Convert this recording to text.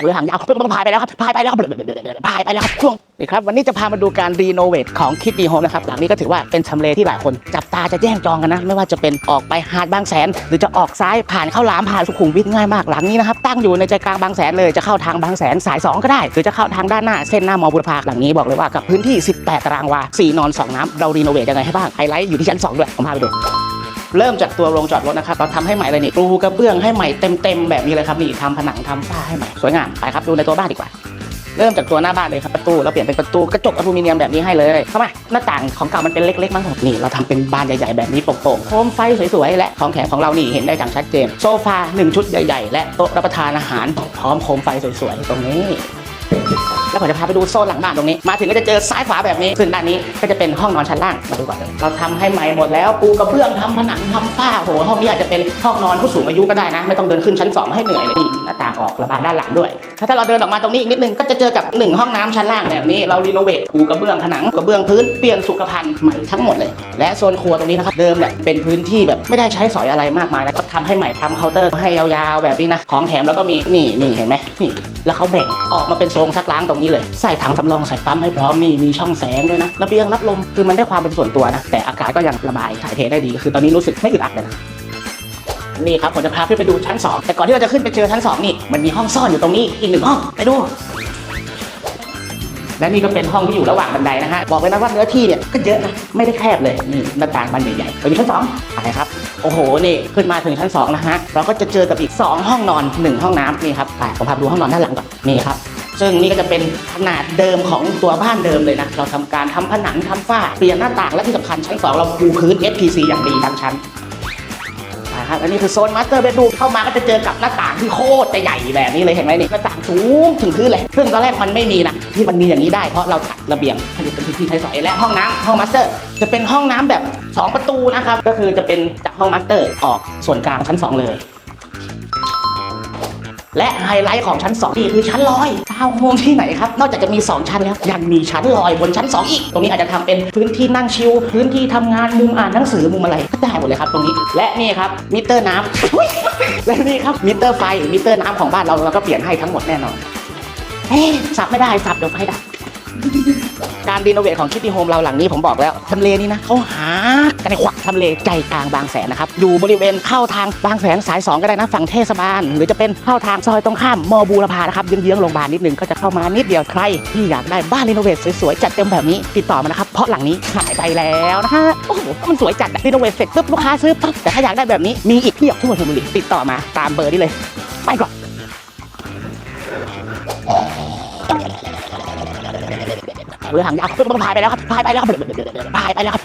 เรือหางยาวเพายไปแล้วครับพายไปแล้วครับพายไปแล้วครับช่วงนี่ครับวันนี้จะพามาดูการรีโนเวทของคิดดีโฮมนะครับหลังนี้ก็ถือว่าเป็นทำเลที่หลายคน จับตาจะแย่งจองกันนะ ไม่ว่าจะเป็นออกไปหาดบางแสน หรือจะออกซ้ายผ่านเข้าหลามผ่านสุขุมวิทง่ายมากหลังนี้นะครับตั้งอยู่ในใจกลางบางแสนเลยจะเข้าทางบางแสนสาย 2 ก็ได้ หรือจะเข้าทางด้านหน้าเส้นหน้ามอบุรพาหลังนี้บอกเลยว่ากับพื้นที่ 18 ตารางวา4นอน 2 น้ำเรารีโนเวทยังไงให้บ้างไฮไลท์อยู่ที่ชั้น 2 ด้วยผมพาไปดู เริ่มจากตัวโรงจอดรถนะครับเราทำให้ใหม่เลยนี่ปูกระเบื้องให้ใหม่เต็มๆแบบนี้เลยครับนี่ทำผนังทำฝ้าให้ใหม่สวยงามไปครับดูในตัวบ้านดีกว่าเริ่มจากตัวหน้าบ้านเลยครับประตูเราเปลี่ยนเป็นประตูกระจกอลูมิเนียมแบบนี้ให้เลยเข้ามาหน้าต่างของเก่ามันเป็นเล็กๆมั้งนี่เราทำเป็นบานใหญ่ๆแบบนี้โปร่งๆโคมไฟสวยๆและของแถมของเรานี่เห็นได้อย่างชัดเจนโซฟาหนึ่งชุดใหญ่ ๆ และโต๊ะรับประทานอาหารพร้อมโคมไฟสวยๆตรงนี้ แล้วผมจะพาไปดูโซนหลังบ้านตรงนี้ มาถึงก็จะเจอซ้ายขวาแบบนี้ ซึ่งด้านนี้ก็จะเป็นห้องนอนชั้นล่าง มาดูก่อนเลยเราทำให้ใหม่หมดแล้วปูกระเบื้องทำผนังทำฝ้าโหห้องนี้อาจจะเป็นห้องนอนผู้สูงอายุก็ได้นะ ไม่ต้องเดินขึ้นชั้น2ให้เหนื่อยเลยนี่หน้าต่างออกระบายด้านหลังด้วย ถ้าเราเดินออกมาตรงนี้อีกนิดนึงก็จะเจอกับหนึ่งห้องน้ำชั้นล่างแบบนี้ เรารีโนเวทปูกระเบื้องผนังกระเบื้องพื้นเปลี่ยนสุขภัณฑ์ใหม่ทั้งหมดเลย และโซนครัวตรงนี้นะครับเดิมเนี่ยเป็นพื้นที่แบบไม่ได้ใช้สอยอะไรมากมายแล้วก็ทำให้ใหม่ทำเคาน์เตอร์ให้ยาวๆแบบนี้นะของแถมแล้วก็มีนี่นี่เห็นไหมนี่แล้วเขาแบ่งออกมาเป็นโซนซักล้างตรงนี้เลย ใส่ถังสำรองใส่ปั๊มให้พร้อมนี่มีช่องแสงด้วยนะระเบียงรับลมคือมันได้ความเป็นส่วนตัวนะแต่อากาศก็ยังระบายถ่ายเทได้ดีคือตอนนี้รู้สึกไม่อึดอัดเลยนะนี่ครับผมจะพาขึ้นไปดูชั้น 2 แต่ก่อนที่เราจะขึ้นไปเจอชั้น 2 นี่ มันมีห้องซ่อนอยู่ตรงนี้อีกหนึ่งห้องไปดู และนี่ก็เป็นห้องที่อยู่ระหว่างบันไดนะฮะ บอกเลยนะว่าเนื้อที่เนี่ยก็เยอะนะ ไม่ได้แคบเลย นี่หน้าต่างบานใหญ่ๆไปดูชั้นสองไปครับ โอ้โห นี่ขึ้นมาถึงชั้นสองนะฮะ เราก็จะเจอกับอีก 2 ห้องนอน 1 ห้องน้ำนี่ครับไปผมพาดูห้องนอนด้านหลังก่อน นี่ครับ ซึ่งนี่ก็จะเป็นขนาดเดิมของตัวบ้านเดิมเลยนะ เราทำการทำผนังทำฝ้า เปลี่ยนหน้าต่างและที่สำคัญชั้น2เราปูพื้น FPC อย่างดีทั้งชั้นนะครับอันนี้คือโซนมาสเตอร์เบดรูมเข้ามาก็จะเจอกับหน้าต่างที่โคตรจะใหญ่แบบนี้เลยเห็นไหมนี่หน้าต่างสูงถึงพื้นเลยซึ่งตอนแรกมันไม่มีนะที่มันมีอย่างนี้ได้เพราะเราตัดระเบียงให้เป็นพื้นที่ใช้สอยและห้องน้ำห้องมาสเตอร์จะเป็นห้องน้ำแบบ 2 ประตูนะครับก็คือจะเป็นจากห้องมาสเตอร์ออกส่วนกลางชั้น 2 เลย และไฮไลท์ของชั้น2นี่คือชั้นลอยทาวโฮมที่ไหนครับ นอกจากจะมี 2 ชั้นแล้วยังมีชั้นลอยบนชั้น 2 อีก ตรงนี้อาจจะทำเป็นพื้นที่นั่งชิลพื้นที่ทำงานมุมอ่านหนังสือมุมอะไรก็ได้หมดเลยครับตรงนี้ และนี่ครับมิเตอร์น้ำอุ๊ยและนี่ครับมิเตอร์ไฟมิเตอร์น้ำของบ้านเราเราก็เปลี่ยนให้ทั้งหมดแน่นอนเฮ้ยสับไม่ได้สับเดี๋ยวไฟดับ การรีโนเวทของคิตตี้โฮมเราหลังนี้ผมบอกแล้วทำเลนี้นะเขาหากันในขวักทำเลใจกลางบางแสนนะครับอยู่บริเวณเข้าทางบางแสนสาย 2 ก็ได้นะฝั่งเทศบาล หรือจะเป็นเข้าทางซอยตรงข้ามมอบูรพานะครับเยื้องๆโรงพยาบาลนิดนึงก็จะเข้ามานิดเดียวใครที่อยากได้บ้านรีโนเวทสวยๆจัดเต็มแบบนี้ติดต่อมานะครับเพราะหลังนี้ขายไปแล้วนะฮะโอ้โหมันสวยจัดรีโนเวทเสร็จปุ๊บลูกค้าซื้อปั๊บแต่ถ้าอยากได้แบบนี้มีอีกเพียบทั่วชลบุรีติดต่อมาตามเบอร์นี้เลย ไปก่อน เรือหางยาวพายไปแล้วครับพายไปแล้วครับพายไปแล้วครับ